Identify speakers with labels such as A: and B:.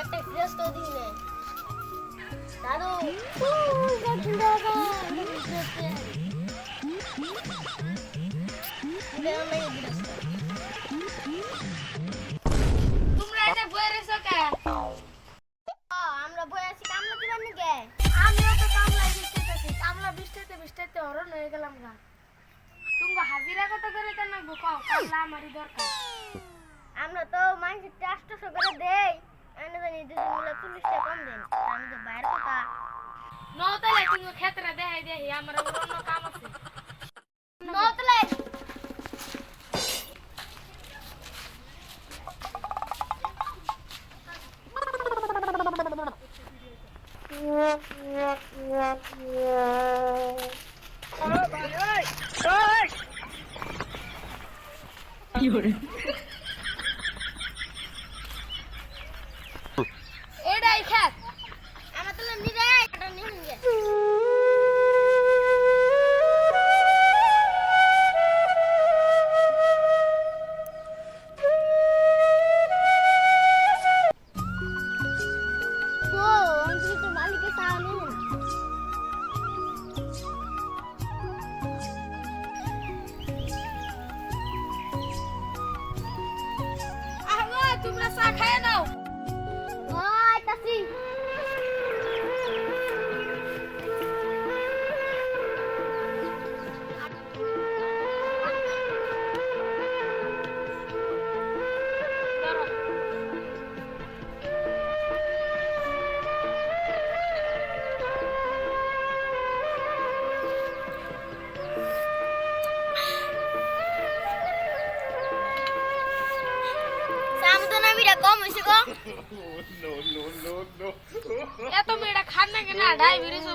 A: একটা দিই নে। দাদু
B: তোমরা এটা বয়ে রেছো কে?
A: আমরা বই আছি কামলা দিবার নিকে?
B: আমিও তো কামলা বৃষ্টিতেছি কামলা বৃষ্টিতে বৃষ্টিতে হরণ হয়ে গেলাম গা। তুমি হাজিরা কত করে দেন কও কামলা আমারই দরকার।
A: আমরা তো মানুষের চারশো করে দেই।
B: নতালে তুমি ক্ষেত্রে দেখাই দেহি আমার অন্য কাম আছে।
A: নতলে?
B: এটাই খেত। আহো তোমরা চা খায় নাও
A: সামনে বিটা কম হইছে গো
B: এত মেয়েটা খান না কেনা ডায়াবেটিস